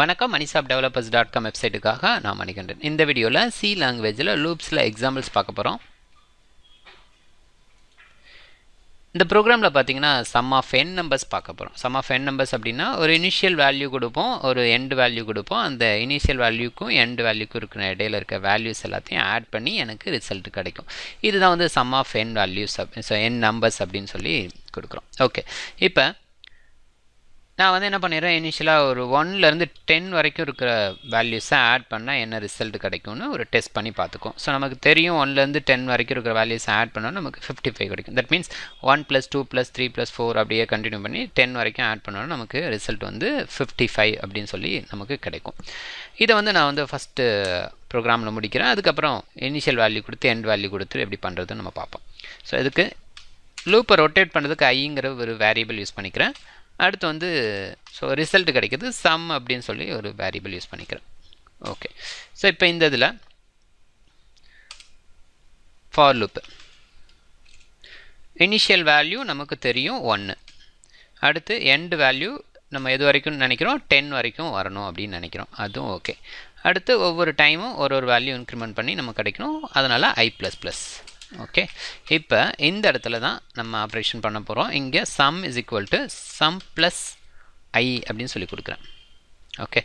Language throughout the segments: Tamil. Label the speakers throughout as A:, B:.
A: வணக்கம் மணிசாப் டெவலப்பர்ஸ் டாட் காம் வெப்சைட்டுக்காக நான் மணிகண்டன். இந்த வீடியோவில் சி லாங்குவேஜில் லூப்ஸில் எக்ஸாம்பிள்ஸ் பார்க்க போகிறோம் இந்த ப்ரோக்ராமில் பார்த்தீங்கன்னா சம் ஆஃப் என் நம்பர்ஸ் பார்க்க போகிறோம் சம் ஆஃப் என் நம்பர்ஸ் அப்படின்னா ஒரு இனிஷியல் வேல்யூ கொடுப்போம் ஒரு எண்ட் வேல்யூ கொடுப்போம். அந்த இனிஷியல் வேல்யூக்கும் எண்ட் வேல்யூக்கும் இருக்கிற இடையில இருக்க வேல்யூஸ் எல்லாத்தையும் ஆட் பண்ணி எனக்கு ரிசல்ட் கிடைக்கும். இதுதான் வந்து sum of n values up so n numbers அப்படின்னு சொல்லி கொடுக்குறோம். ஓகே இப்போ நான் வந்து என்ன பண்ணிடுறேன் இனிஷியலாக ஒரு ஒன்லேருந்து டென் வரைக்கும் இருக்கிற வேல்யூஸை ஆட் பண்ணால் என்ன ரிசல்ட் கிடைக்கும்னு ஒரு டெஸ்ட் பண்ணி பார்த்துக்கும் ஸோ நமக்கு தெரியும் ஒன்லேருந்து டென் வரைக்கும் இருக்கிற வேல்யூஸை ஆட் பண்ணால் நமக்கு ஃபிஃப்டி ஃபைவ் கிடைக்கும். That means one plus two plus three plus four அப்படியே கண்டினியூ பண்ணி டென் வரைக்கும் ஆட் பண்ணாலும் நமக்கு ரிசல்ட் வந்து ஃபிஃப்டி ஃபைவ் அப்படின்னு சொல்லி நமக்கு கிடைக்கும். இதை வந்து நான் வந்து ஃபஸ்ட்டு ப்ரோக்ராமில் முடிக்கிறேன். அதுக்கப்புறம் இனிஷியல் வேல்யூ கொடுத்து எண்ட் வேல்யூ கொடுத்து எப்படி பண்ணுறதுன்னு நம்ம பார்ப்போம். ஸோ இதுக்கு லூப்பை ரொட்டேட் பண்ணுறதுக்கு ஐங்கிற ஒரு வேரியபிள் யூஸ் பண்ணிக்கிறேன். அடுத்து வந்து ஸோ ரிசல்ட் கிடைக்கிது சம் அப்படின்னு சொல்லி ஒரு வேரியபிள் யூஸ் பண்ணிக்கிறேன். ஓகே ஸோ இப்போ இந்த இதில் ஃபார் லூப்பு இனிஷியல் வேல்யூ நமக்கு தெரியும் ஒன்று அடுத்து எண்டு வேல்யூ நம்ம எது வரைக்கும் நினைக்கிறோம்? டென் வரைக்கும் வரணும் அப்படின்னு நினைக்கிறோம். அதுவும் ஓகே அடுத்து ஒவ்வொரு டைமும் ஒரு ஒரு வேல்யூ இன்க்ரிமெண்ட் பண்ணி நம்ம கிடைக்கணும். அதனால் ஐ ப்ளஸ் ப்ளஸ் ஓகே இப்போ இந்த இடத்துல தான் நம்ம ஆப்ரேஷன் பண்ண போகிறோம் இங்கே sum is equal to sum plus i அப்படின்னு சொல்லி கொடுக்குறேன். ஓகே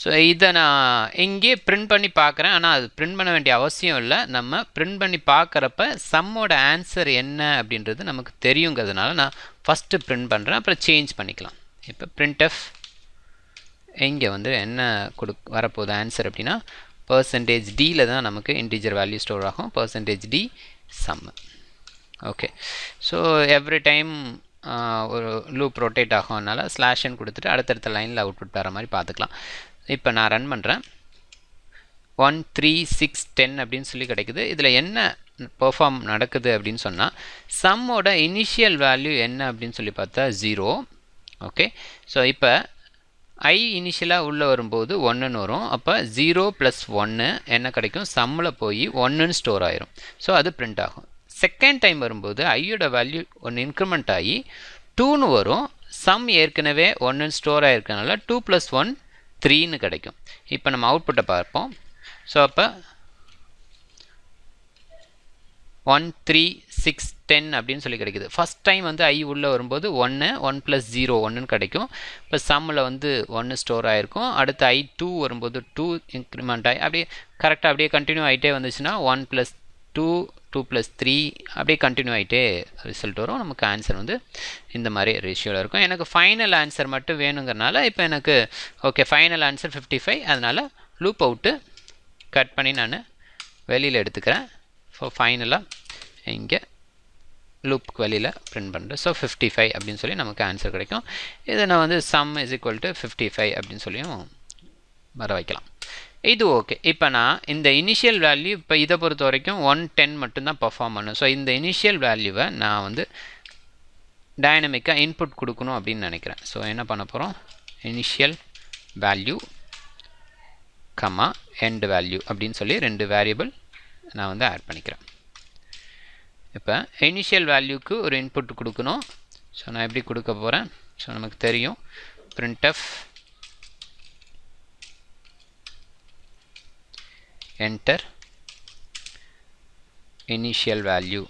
A: ஸோ இதை நான் இங்கேயே பிரிண்ட் பண்ணி பார்க்குறேன். ஆனால் அது பிரிண்ட் பண்ண வேண்டிய அவசியம் இல்லை. நம்ம பிரிண்ட் பண்ணி பார்க்குறப்ப சம்மோட ஆன்சர் என்ன அப்படின்றது நமக்கு தெரியுங்கிறதுனால நான் ஃபஸ்ட்டு பிரிண்ட் பண்ணுறேன் அப்புறம் சேஞ்ச் பண்ணிக்கலாம். இப்போ பிரிண்ட் எஃப் இங்கே வந்து என்ன கொடு வரப்போகுது ஆன்சர் அப்படின்னா பர்சன்டேஜ் டியில் தான் நமக்கு இன்டீஜர் வேல்யூ ஸ்டோர் ஆகும். Percentage d sum okay so every time ஒரு லூப் ரொட்டேட் ஆகும்னால ஸ்லாஷன் கொடுத்துட்டு அடுத்தடுத்த லைனில் அவுட்புட் வர மாதிரி பார்த்துக்கலாம். இப்போ நான் ரன் பண்ணுறேன் ஒன் த்ரீ சிக்ஸ் டென் அப்படின்னு சொல்லி கிடைக்குது. இதில் என்ன பெர்ஃபார்ம் நடக்குது அப்படின்னு சொன்னால் சம்மோட இனிஷியல் வேல்யூ என்ன அப்படின்னு சொல்லி பார்த்தா ஜீரோ ஓகே ஸோ இப்போ ஐ இனிஷியலாக உள்ளே வரும்போது ஒன்றுன்னு வரும். அப்போ ஜீரோ ப்ளஸ் ஒன்று என்ன கிடைக்கும்? சம்மில் போய் ஒன்றுன்னு ஸ்டோர் ஆயிரும். ஸோ அது பிரிண்ட் ஆகும். செகண்ட் டைம் வரும்போது ஐயோட வேல்யூ ஒன்று இன்க்ரிமெண்ட் ஆகி டூன்னு வரும். சம் ஏற்கனவே ஒன்றுன்னு ஸ்டோர் ஆகிருக்கனால டூ ப்ளஸ் ஒன் த்ரீன்னு கிடைக்கும். இப்போ நம்ம அவுட்புட்டை பார்ப்போம். ஸோ அப்போ ஒன் த்ரீ சிக்ஸ் டென் அப்படின்னு சொல்லி கிடைக்குது. ஃபஸ்ட் டைம் வந்து ஐ உள்ளே வரும்போது ஒன்று ஒன் ப்ளஸ் ஜீரோ ஒன்றுன்னு கிடைக்கும். இப்போ சம்மில் வந்து ஒன்று ஸ்டோர் ஆகிருக்கும் அடுத்து ஐ டூ வரும்போது டூ இன்க்ரிமெண்ட் ஆகி அப்படியே கரெக்டாக அப்படியே கண்டினியூ ஆகிட்டே வந்துச்சுன்னா one plus two two plus three அப்படியே கண்டினியூ ஆகிட்டே ரிசல்ட் வரும். நமக்கு ஆன்சர் வந்து இந்த மாதிரி ரேஷியோவில் இருக்கும். எனக்கு ஃபைனல் ஆன்சர் மட்டும் வேணுங்கிறனால இப்போ எனக்கு okay final answer fifty five அதனால் லூப் அவுட்டு கட் பண்ணி நான் வெளியில் எடுத்துக்கிறேன். ஸோ ஃபைனலாக இங்கே லூப்புக்கு வெளியில் பிரிண்ட் பண்ணுறேன் ஸோ ஃபிஃப்டி ஃபைவ் அப்படின்னு சொல்லி நமக்கு ஆன்சர் கிடைக்கும். இதை நான் வந்து sum is equal to fifty five அப்படின்னு சொல்லியும் வர வைக்கலாம். இது ஓகே இப்போ நான் இந்த இனிஷியல் வேல்யூ இப்போ இதை பொறுத்த வரைக்கும் ஒன் டென் மட்டும்தான் பர்ஃபார்ம் பண்ணும். ஸோ இந்த இனிஷியல் வேல்யூவை நான் வந்து டைனமிக்காக இன்புட் கொடுக்கணும் அப்படின்னு நினைக்கிறேன். ஸோ என்ன பண்ண போகிறோம் initial value comma end value அப்படின்னு சொல்லி ரெண்டு வேரியபிள் நான் வந்து ஆட் பண்ணிக்கிறேன். இப்போ இனிஷியல் வேல்யூக்கு ஒரு இன்புட் கொடுக்கணும். ஸோ நான் எப்படி கொடுக்க போகிறேன் ஸோ நமக்கு தெரியும். Printf enter initial value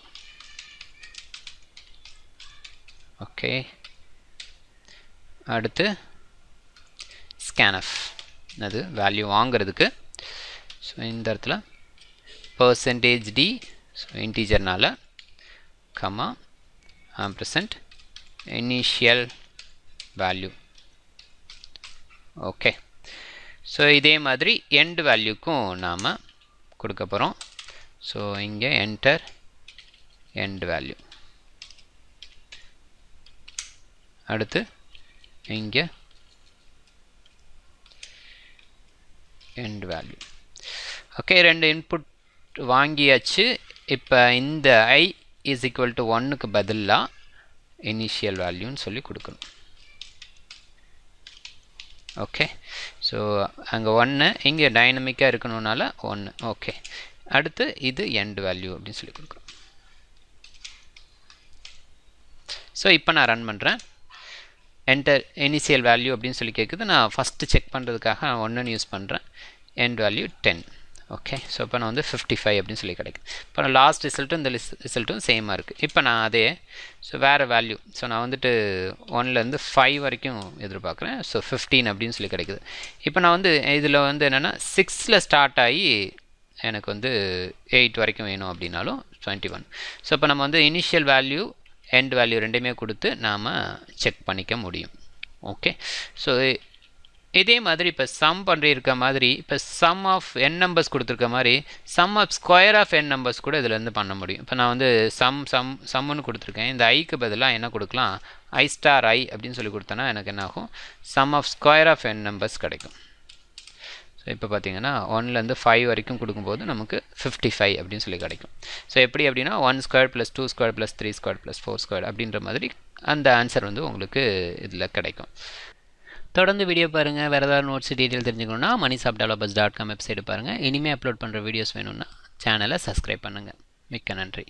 A: okay அடுத்து scanf. அது வேல்யூ வாங்கிறதுக்கு. ஸோ இந்த இடத்துல percentage d so இன்டீஜர்னால் comma ampersand initial value okay so இதே மாதிரி எண்ட் வேல்யூக்கும் நாம் கொடுக்க போகிறோம் ஸோ இங்கே என்டர் எண்ட் வேல்யூ அடுத்து இங்கே எண்ட் வேல்யூ ஓகே ரெண்டு இன்புட் வாங்கியாச்சு. இப்போ இந்த ஐ இஸ் ஈக்குவல் டு ஒன்னுக்கு பதிலாக இனிஷியல் வேல்யூன்னு சொல்லி கொடுக்கணும். ஓகே ஸோ அங்கே ஒன்று இங்கே டைனமிக்காக இருக்கணுனால ஒன்று ஓகே அடுத்து இது எண்ட் வேல்யூ அப்படின்னு சொல்லி கொடுக்குறோம் ஸோ இப்போ நான் ரன் பண்ணுறேன் என்டர் இனிஷியல் வேல்யூ அப்படின்னு சொல்லி கேட்குது நான் ஃபஸ்ட்டு செக் பண்ணுறதுக்காக நான் ஒன்றுன்னு யூஸ் பண்ணுறேன் end value ten okay so இப்போ நான் வந்து ஃபிஃப்டி ஃபைவ் அப்படின்னு சொல்லி கிடைக்கும் இப்போ நான் லாஸ்ட் ரிசல்ட்டும் இந்த லிஸ் ரிசல்ட்டும் சேமாக இருக்குது இப்போ நான் அதே ஸோ வேறு வேல்யூ ஸோ நான் வந்துட்டு ஒன்லேருந்து ஃபைவ் வரைக்கும் எதிர்பார்க்குறேன். ஸோ ஃபிஃப்டீன் அப்படின்னு சொல்லி கிடைக்குது. இப்போ நான் வந்து இதில் வந்து என்னென்னா சிக்ஸில் ஸ்டார்ட் ஆகி எனக்கு வந்து எயிட் வரைக்கும் வேணும் அப்படின்னாலும் டுவெண்ட்டி ஒன் ஸோ இப்போ நம்ம வந்து இனிஷியல் வேல்யூ எண்ட் வேல்யூ ரெண்டுமே கொடுத்து நாம் செக் பண்ணிக்க முடியும். ஓகே ஸோ இதே மாதிரி இப்போ சம் பண்ணிருக்க மாதிரி இப்போ சம் ஆஃப் என் நம்பர்ஸ் கொடுத்துருக்க மாதிரி sum of square of n numbers கூட இதுலேருந்து பண்ண முடியும். இப்போ நான் வந்து சம் சம் சம்முன்னு கொடுத்துருக்கேன். இந்த ஐக்கு பதிலாக என்ன கொடுக்கலாம்? ஐ ஸ்டார் ஐ அப்படின்னு சொல்லி கொடுத்தேன்னா எனக்கு என்ன ஆகும்? Sum of square of n numbers கிடைக்கும். ஸோ இப்போ பார்த்தீங்கன்னா ஒன்லேருந்து ஃபைவ் வரைக்கும் கொடுக்கும்போது நமக்கு ஃபிஃப்டி ஃபைவ் அப்படின்னு சொல்லி கிடைக்கும். ஸோ எப்படி அப்படின்னா one square plus two square plus three square plus four square அப்படின்ற மாதிரி அந்த ஆன்சர் வந்து உங்களுக்கு இதில் கிடைக்கும். தொடர்ந்து வீடியோ பாருங்கள் வேறு ஏதாவது நோட்ஸ் டீட்டெயில் தெரிஞ்சுக்கணுன்னா மணி சாப் டெவலப்பர்ஸ் டாட் காம் வெப்சைட் பாருங்கள் இனிமேல் அப்லோட் பண்ணுற வீடியோஸ் வேணும்னா சேனலை சப்ஸ்கிரைப் பண்ணுங்கள் மிக்க நன்றி.